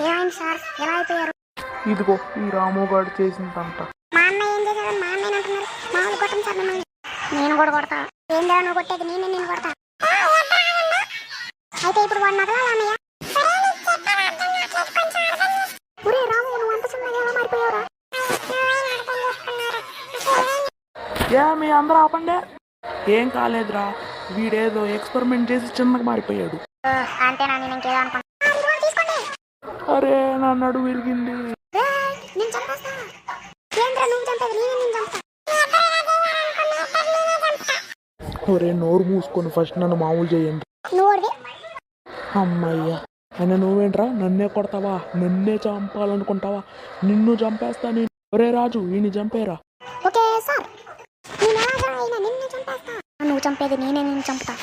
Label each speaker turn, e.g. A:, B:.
A: ఏమైంది సార్? ఎలా అయిపోయారు?
B: ఇదిగో ఈ రాముగాడు చేసిందంట.
A: మా అన్న ఏం చేశాడని మా అన్నయ్య అంటున్నారు. మామూలు కొట్టం సార్ మిమ్మల్ని. నేను కూడా కొడతా. ఏం లేదా నువ్వు కొట్టేది నేనే నేను కొడతా. అయితే ఇప్పుడు వాడు అన్నయ్య? ఒరే రాము నువ్వు అంత చిన్నగా ఎలా మారిపోయావురా?
B: ఏ మీ అందరూ ఆపండి. ఏం కాలేదురా. వీడేదో ఎక్స్పెరిమెంట్ చేసి చిన్నగా మారిపోయాడు.
A: అంతేనా నేను ఇంకేదో అనుకున్నా తీసుకోండి
B: అరే నా నడు విరిగింది
A: ఏయ్, నేను చంపేస్తా ఏంద్రా నువ్వు చంపేది నేనే నేను విరిగింది.
B: ఒరే నోరు మూసుకొని ఫస్ట్ నన్ను మామూలు చేయండి. అమ్మయ్యా. అయినా నువ్వేంట్రా? నన్నే కొడతావా? నన్నే చంపాలనుకుంటావా? నిన్ను చంపేస్తా నేను. ఒరే రాజు ఈయన చంపేరా.
A: Okay sir. నువ్వు చంపేది నేనే నేను చంపుతా.